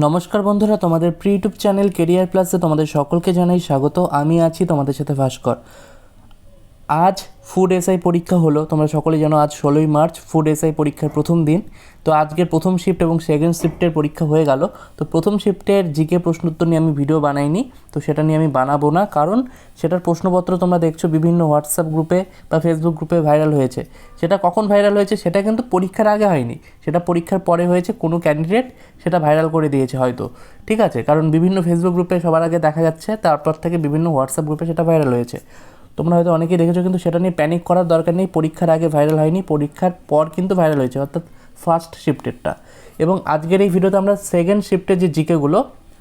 নমস্কার বন্ধুরা, তোমাদের প্রি ইউটিউব চ্যানেল কেরিয়ার প্লাসে তোমাদের সকলকে জানাই স্বাগত। আমি আছি তোমাদের সাথে ভাস্কর। আজ ফুড এসআই পরীক্ষা হলো, তোমরা সকলে জানো আজ ষোলোই মার্চ ফুড এসআই পরীক্ষার প্রথম দিন। তো আজকের প্রথম শিফট এবং সেকেন্ড শিফটের পরীক্ষা হয়ে গেল। তো প্রথম শিফটের জিকে প্রশ্নোত্তর নিয়ে আমি ভিডিও বানাইনি, তো সেটা নিয়ে আমি বানাবো না, কারণ সেটার প্রশ্নপত্র তোমরা দেখছ বিভিন্ন হোয়াটসঅ্যাপ গ্রুপে বা ফেসবুক গ্রুপে ভাইরাল হয়েছে। সেটা কখন ভাইরাল হয়েছে সেটা কিন্তু পরীক্ষার আগে হয়নি। সেটা পরীক্ষার পরে হয়েছে, কোনো ক্যান্ডিডেট সেটা ভাইরাল করে দিয়েছে হয়তো। ঠিক আছে? কারণ বিভিন্ন ফেসবুক গ্রুপে সবার আগে দেখা যাচ্ছে, তারপর থেকে বিভিন্ন হোয়াটসঅ্যাপ গ্রুপে সেটা ভাইরাল হয়েছে। তোমরা হয়তো অনেকেই দেখেছ কিন্তু সেটা নিয়ে প্যানিক করার দরকার নেই, পরীক্ষার আগে ভাইরাল হয়নি, পরীক্ষার পর কিন্তু ভাইরাল হয়েছে, অর্থাৎ ফার্স্ট শিফটেরটা এবং আজকের এই ভিডিওতে আমরা সেকেন্ড শিফটের যে জিকেগুলো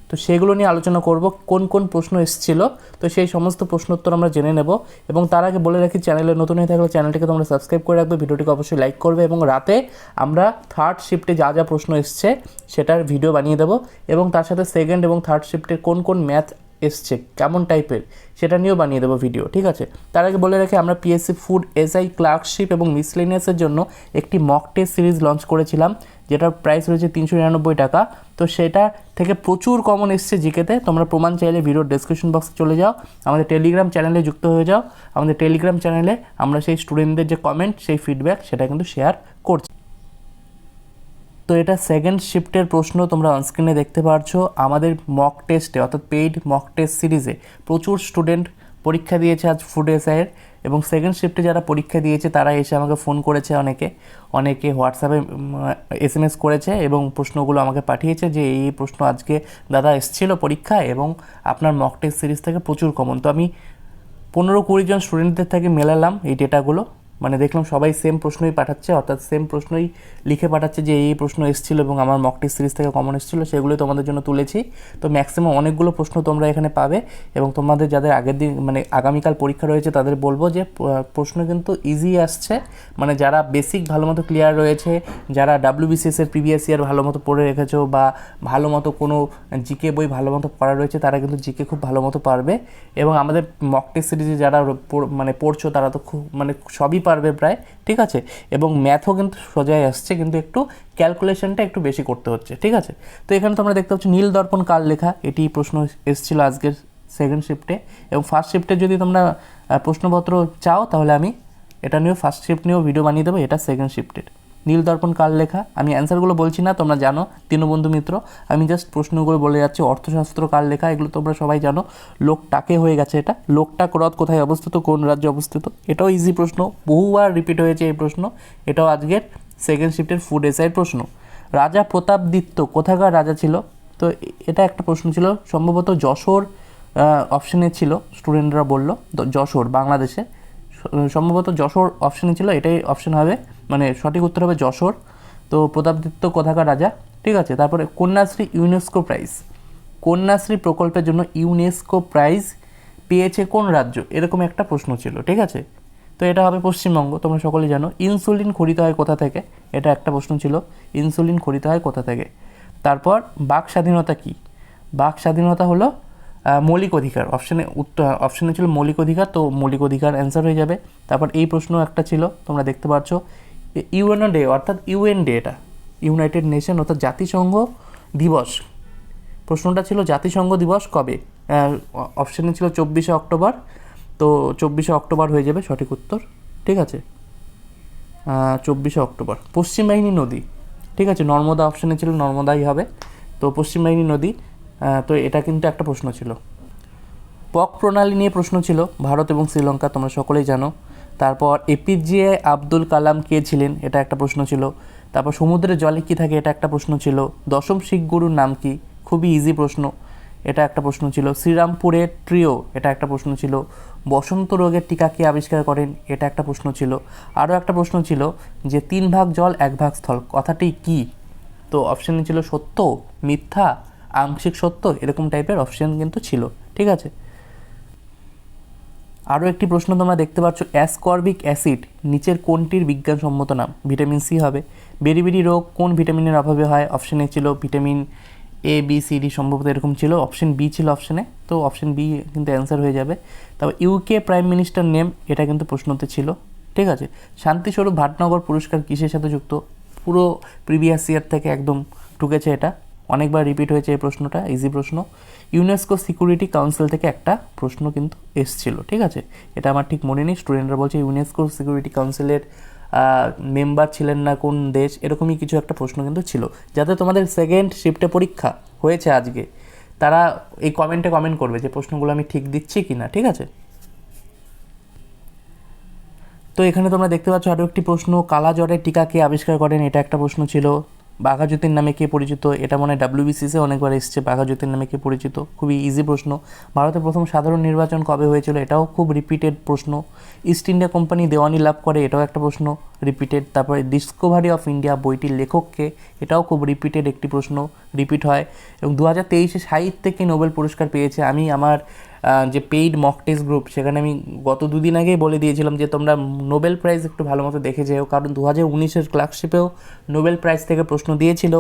তো সেগুলো নিয়ে আলোচনা করব, কোন কোন প্রশ্ন এসেছিল, তো সেই সমস্ত প্রশ্নোত্তর আমরা জেনে নেব। এবং তার আগে বলে রাখি চ্যানেলে নতুন হয়ে থাকলে চ্যানেলটিকে তোমরা সাবস্ক্রাইব করে রাখবে ভিডিওটিকে অবশ্যই লাইক করবে, এবং রাতে আমরা থার্ড শিফটে যা যা প্রশ্ন এসছে, সেটার ভিডিও বানিয়ে দেবো। এবং তার সাথে সেকেন্ড এবং থার্ড শিফটের কোন কোন ম্যাথ এসছে, কেমন টাইপের সেটা নিয়েও বানিয়ে দেবো ভিডিও ঠিক আছে? তার আগে বলে রাখি, আমরা পিএসসি ফুড এসআই ক্লার্কশিপ এবং মিসলেনিয়াসের জন্য একটি মক টেস্ট সিরিজ লঞ্চ করেছিলাম, যেটার প্রাইস রয়েছে তিনশো নিরানব্বই টাকা। তো সেটা থেকে প্রচুর কমন এসছে জিকেতে। তোমরা প্রমাণ চাইলে ভিডিওর ডেসক্রিপশন বক্সে চলে যাও। আমাদের টেলিগ্রাম চ্যানেলে যুক্ত হয়ে যাও। আমাদের টেলিগ্রাম চ্যানেলে আমরা সেই স্টুডেন্টদের যে কমেন্ট সেই ফিডব্যাক সেটা কিন্তু শেয়ার করছি। এটা সেকেন্ড শিফটের প্রশ্ন তোমরা অনস্ক্রিনে দেখতে পারছ। আমাদের মক টেস্টে অর্থাৎ পেইড মক টেস্ট সিরিজে প্রচুর স্টুডেন্ট পরীক্ষা দিয়েছে আজ ফুড এসআইয়ের এবং সেকেন্ড শিফটে যারা পরীক্ষা দিয়েছে, তারা এসে আমাকে ফোন করেছে অনেকে। অনেকে হোয়াটসঅ্যাপে এস এম এস করেছে এবং প্রশ্নগুলো আমাকে পাঠিয়েছে যে, এই প্রশ্ন আজকে দাদা এসেছিল পরীক্ষায় এবং আপনার মক টেস্ট সিরিজ থেকে প্রচুর কমন তো আমি পনেরো কুড়ি জন স্টুডেন্টদের থেকে মেলালাম এই ডেটাগুলো মানে দেখলাম সবাই সেম প্রশ্নই পাঠাচ্ছে, অর্থাৎ সেম প্রশ্নই লিখে পাঠাচ্ছে যে এই প্রশ্ন এসেছিল এবং আমার মক টেস্ট সিরিজ থেকে কমন এসেছিল, সেগুলোই তোমাদের জন্য তুলেছি। তো ম্যাক্সিমাম অনেকগুলো প্রশ্ন তোমরা এখানে পাবে এবং তোমাদের যাদের আগের দিন মানে আগামীকাল পরীক্ষা রয়েছে তাদের বলব যে প্রশ্ন কিন্তু ইজি আসছে। মানে যারা বেসিক ভালো মতো ক্লিয়ার রয়েছে, যারা ডাব্লিউবিসিএস এর প্রিভিয়াস ইয়ার ভালো মতো পড়ে রেখেছো বা ভালো মতো কোনো জিকে বই ভালো মতো পড়া রয়েছে, তারা কিন্তু জিকে খুব ভালো মতো পারবে। এবং আমাদের মক টেস্ট সিরিজে যারা মানে পড়ছো তারা তো খুব মানে সবই প্রায়, ঠিক আছে? এবং ম্যাথও কিন্তু সোজাই আসছে, কিন্তু একটু ক্যালকুলেশনটা একটু বেশি করতে হচ্ছে, ঠিক আছে? তো এখানে তোমরা দেখতে পাচ্ছ নীল দর্পণ কাল লেখা? এটি প্রশ্ন এসেছিল আজকের সেকেন্ড শিফটে এবং ফার্স্ট শিফটে যদি তোমরা প্রশ্নপত্র চাও, তাহলে আমি এটা নিয়েও ফার্স্ট শিফট নিয়েও ভিডিও বানিয়ে দেবো, এটা সেকেন্ড শিফটের নীল দর্পণ কার লেখা? আমি অ্যান্সারগুলো বলছি না, তোমরা জানো, দীনবন্ধু মিত্র। আমি জাস্ট প্রশ্নগুলো বলে যাচ্ছি, অর্থশাস্ত্র কার লেখা? এগুলো তোমরা সবাই জানো। লোকটাকে হয়ে গেছে এটা? লোকটাক হ্রদ কোথায় অবস্থিত? কোন রাজ্যে অবস্থিত? এটাও ইজি প্রশ্ন। বহুবার রিপিট হয়েছে এই প্রশ্ন। এটাও আজকের সেকেন্ড শিফটের ফুড এসআইয়ের প্রশ্ন। রাজা প্রতাপদিত্য কোথাকার রাজা ছিল? তো এটা একটা প্রশ্ন ছিল। সম্ভবত যশোর অপশনে ছিল। স্টুডেন্টরা বলল যশোর, বাংলাদেশে। সম্ভবত যশোর অপশনে ছিল, এটাই অপশন হবে। মানে সঠিক উত্তর হবে যশোর। তো প্রতাপদিত্য কোথাকার রাজা? ঠিক আছে, তারপরে কন্যাশ্রী ইউনেস্কো প্রাইজ কন্যাশ্রী প্রকল্পের জন্য ইউনেস্কো প্রাইজ পেয়েছে কোন রাজ্য? এরকম একটা প্রশ্ন ছিল, ঠিক আছে? তো এটা হবে পশ্চিমবঙ্গ, তোমরা সকলে জানো। ইনসুলিন খরিত হয় কোথা থেকে? এটা একটা প্রশ্ন ছিল। ইনসুলিন খরিত হয় কোথা থেকে? তারপর বাক স্বাধীনতা কী? বাক স্বাধীনতা হলো মৌলিক অধিকার। অপশানে উত্তর অপশানে ছিল মৌলিক অধিকার, তো মৌলিক অধিকার অ্যান্সার হয়ে যাবে। তারপর এই প্রশ্ন একটা ছিল, তোমরা দেখতে পাচ্ছ। ইউএনও ডে, অর্থাৎ ইউএন ডে এটা। ইউনাইটেড নেশন, অর্থাৎ জাতিসংঘ দিবস। প্রশ্নটা ছিল জাতিসংঘ দিবস কবে? অপশানে ছিল চব্বিশে অক্টোবর। তো চব্বিশে অক্টোবর হয়ে যাবে সঠিক উত্তর। ঠিক আছে? চব্বিশে অক্টোবর। পশ্চিম বাহিনী নদী। ঠিক আছে? নর্মদা অপশানে ছিল, নর্মদাই হবে। তো পশ্চিম বাহিনী নদী। তো এটা কিন্তু একটা প্রশ্ন ছিল। পক প্রণালী নিয়ে প্রশ্ন ছিল, ভারত এবং শ্রীলঙ্কা তোমরা সকলেই জানো। তারপর এপিজে আব্দুল কালাম কে ছিলেন, এটা একটা প্রশ্ন ছিল। তারপর সমুদ্রের জলে কী থাকে, এটা একটা প্রশ্ন ছিল। দশম শিখ গুরুর নাম কি? খুবই ইজি প্রশ্ন। এটা একটা প্রশ্ন ছিল। শ্রীরামপুরের ট্রিও এটা একটা প্রশ্ন ছিল। বসন্ত রোগের টিকা কে আবিষ্কার করেন, এটা একটা প্রশ্ন ছিল। আরও একটা প্রশ্ন ছিল যে তিন ভাগ জল, এক ভাগ স্থল। কথাটি কি? তো অপশানে ছিল সত্য, মিথ্যা আংশিক সত্য, এরকম টাইপের অপশান কিন্তু ছিল, ঠিক আছে? আরও একটি প্রশ্ন তোমরা দেখতে পাচ্ছ অ্যাসকর্বিক অ্যাসিড নিচের কোনটির বিজ্ঞানসম্মত নাম? ভিটামিন সি হবে। বেরিবেরি রোগ কোন ভিটামিনের অভাবে হয়? অপশানে ছিল vitamin A B C D সম্ভবত এরকম ছিল। অপশন বি ছিল অপশানে তো অপশন বি কিন্তু অ্যান্সার হয়ে যাবে। তারপর ইউকে প্রাইম মিনিস্টার নেম এটা কিন্তু প্রশ্নতে ছিল, ঠিক আছে? শান্তিস্বরূপ ভাটনগর পুরস্কার কিসের সাথে যুক্ত? পুরো প্রিভিয়াস ইয়ার থেকে একদম ঢুকেছে এটা। অনেকবার রিপিট হয়েছে এই প্রশ্নটা ইজি প্রশ্ন। ইউনেস্কো সিকিউরিটি কাউন্সিল থেকে একটা প্রশ্ন কিন্তু এসছিল, ঠিক আছে? এটা আমার ঠিক মনে নেই স্টুডেন্টরা বলছে ইউনেস্কো সিকিউরিটি কাউন্সিলের মেম্বার ছিলেন না কোন দেশ, এরকমই কিছু একটা প্রশ্ন কিন্তু ছিল। যাতে তোমাদের সেকেন্ড শিফটে পরীক্ষা হয়েছে আজকে, তারা এই কমেন্টে কমেন্ট করবে যে প্রশ্নগুলো আমি ঠিক দিচ্ছি কি না ঠিক আছে? তো এখানে তোমরা দেখতে পাচ্ছ আরও একটি প্রশ্ন কালা জ্বরের টিকা কে আবিষ্কার করেন? এটা একটা প্রশ্ন ছিল। বাঘাজ্যোতির নামে কে পরিচিত? এটা মনে হয় ডাব্লিউবিসিসে অনেকবার এসছে, বাঘাজ্যোতির নামে কে পরিচিত? খুবই ইজি প্রশ্ন। ভারতের প্রথম সাধারণ নির্বাচন কবে হয়েছিল? এটাও খুব রিপিটেড প্রশ্ন। ইস্ট ইন্ডিয়া কোম্পানি দেওয়ানি লাভ করে, এটাও একটা প্রশ্ন রিপিটেড তারপরে ডিসকভারি অফ ইন্ডিয়া বইটির লেখককে, এটাও খুব রিপিটেড একটি প্রশ্ন রিপিট হয়। এবং দু হাজার তেইশে সাহিত্যে নোবেল পুরস্কার পেয়েছে? আমি, আমার যে পেইড মক টেস্ট গ্রুপ সেখানে আমি গত দুদিন আগেই বলে দিয়েছিলাম যে তোমরা নোবেল প্রাইজ একটু ভালো মতো দেখে যেও। কারণ দু হাজার উনিশের ক্লার্কশিপেও নোবেল প্রাইজ থেকে প্রশ্ন দিয়েছিল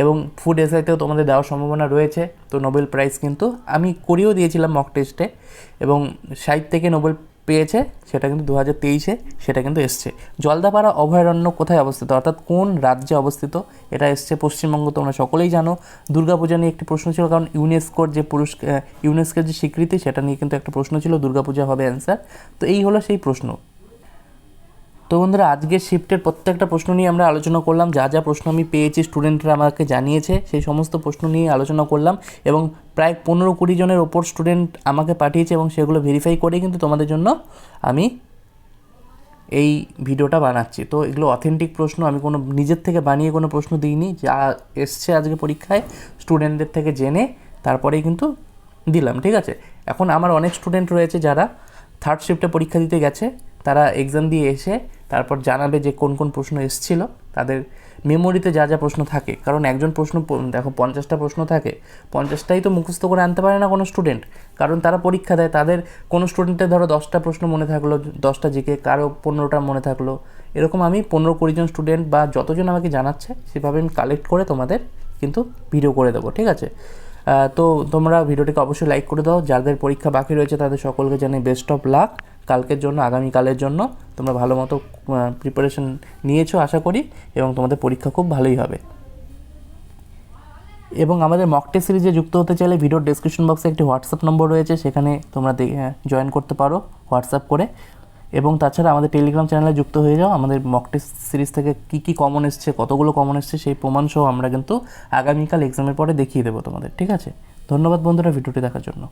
এবং ফুড এসআইতেও তোমাদের দেওয়ার সম্ভাবনা রয়েছে। তো নোবেল প্রাইজ কিন্তু আমি করিয়েও দিয়েছিলাম মক টেস্টে এবং সাইট থেকে নোবেল পেয়েছে, সেটা কিন্তু দু হাজার তেইশে, সেটা কিন্তু এসছে। জলদাপাড়া অভয়ারণ্য কোথায় অবস্থিত? অর্থাৎ কোন রাজ্যে অবস্থিত? এটা এসছে পশ্চিমবঙ্গ, তোমরা সকলেই জানো। দুর্গাপূজা নিয়ে একটি প্রশ্ন ছিল, কারণ ইউনেস্কোর যে পুরুষ ইউনেস্কোর যে স্বীকৃতি, সেটা নিয়ে কিন্তু একটা প্রশ্ন ছিল, দুর্গাপূজা হবে অ্যান্সার তো এই হলো সেই প্রশ্ন। তো বন্ধুরা, আজকের শিফটের প্রত্যেকটা প্রশ্ন নিয়ে আমরা আলোচনা করলাম। যা যা প্রশ্ন আমি পেয়েছি স্টুডেন্টরা আমাকে জানিয়েছে, সেই সমস্ত প্রশ্ন নিয়ে আলোচনা করলাম এবং প্রায় পনেরো কুড়ি জনের ওপর স্টুডেন্ট আমাকে পাঠিয়েছে এবং সেগুলো ভেরিফাই করে কিন্তু তোমাদের জন্য আমি এই ভিডিওটা বানাচ্ছি। তো এগুলো অথেন্টিক প্রশ্ন, আমি কোনো নিজের থেকে বানিয়ে কোনো প্রশ্ন দিইনি। যা এসছে আজকে পরীক্ষায় স্টুডেন্টদের থেকে জেনে তারপরেই কিন্তু দিলাম, ঠিক আছে? এখন আমার অনেক স্টুডেন্ট রয়েছে যারা থার্ড শিফটে পরীক্ষা দিতে গেছে, তারা এক্সাম দিয়ে এসে তারপর জানাবে যে কোন কোন প্রশ্ন এসেছিল। তাদের মেমোরিতে যা যা প্রশ্ন থাকে। কারণ একজন প্রশ্ন দেখো পঞ্চাশটা প্রশ্ন থাকে। পঞ্চাশটাই তো মুখস্থ করে আনতে পারে না কোনো স্টুডেন্ট কারণ তারা পরীক্ষা দেয়, তাদের কোনো স্টুডেন্টের ধরো দশটা প্রশ্ন মনে থাকল, দশটা জিকে, কারও পনেরোটা মনে থাকল। এরকম আমি পনেরো কুড়িজন স্টুডেন্ট বা যতজন আমাকে জানাচ্ছে, সেভাবে আমি কালেক্ট করে তোমাদের কিন্তু ভিডিও করে দেবো, ঠিক আছে? তো তোমরা ভিডিওটিকে অবশ্যই লাইক করে দাও। যাদের পরীক্ষা বাকি রয়েছে, তাদের সকলকে জানাই বেস্ট অফ লাক কালকের জন্য, আগামীকালের জন্য তোমরা ভালো মতো প্রিপারেশন নিয়েছো আশা করি, এবং তোমাদের পরীক্ষা খুব ভালোই হবে। এবং আমাদের মক টেস্ট সিরিজে যুক্ত হতে চাইলে ভিডিওর ডেসক্রিপশন বক্সে একটি হোয়াটসঅ্যাপ নম্বর রয়েছে। সেখানে তোমরা জয়েন করতে পারো হোয়াটসঅ্যাপ করে। এবং তাছাড়া আমাদের টেলিগ্রাম চ্যানেলে যুক্ত হয়ে যাও। আমাদের মক সিরিজ থেকে কী কী কমন এসছে, কতগুলো কমন এসছে, সেই প্রমাণ সহ আমরা কিন্তু আগামীকাল এক্সামের পরে দেখিয়ে দেবো তোমাদের, ঠিক আছে? ধন্যবাদ বন্ধুরা, ভিডিওটি দেখার জন্য।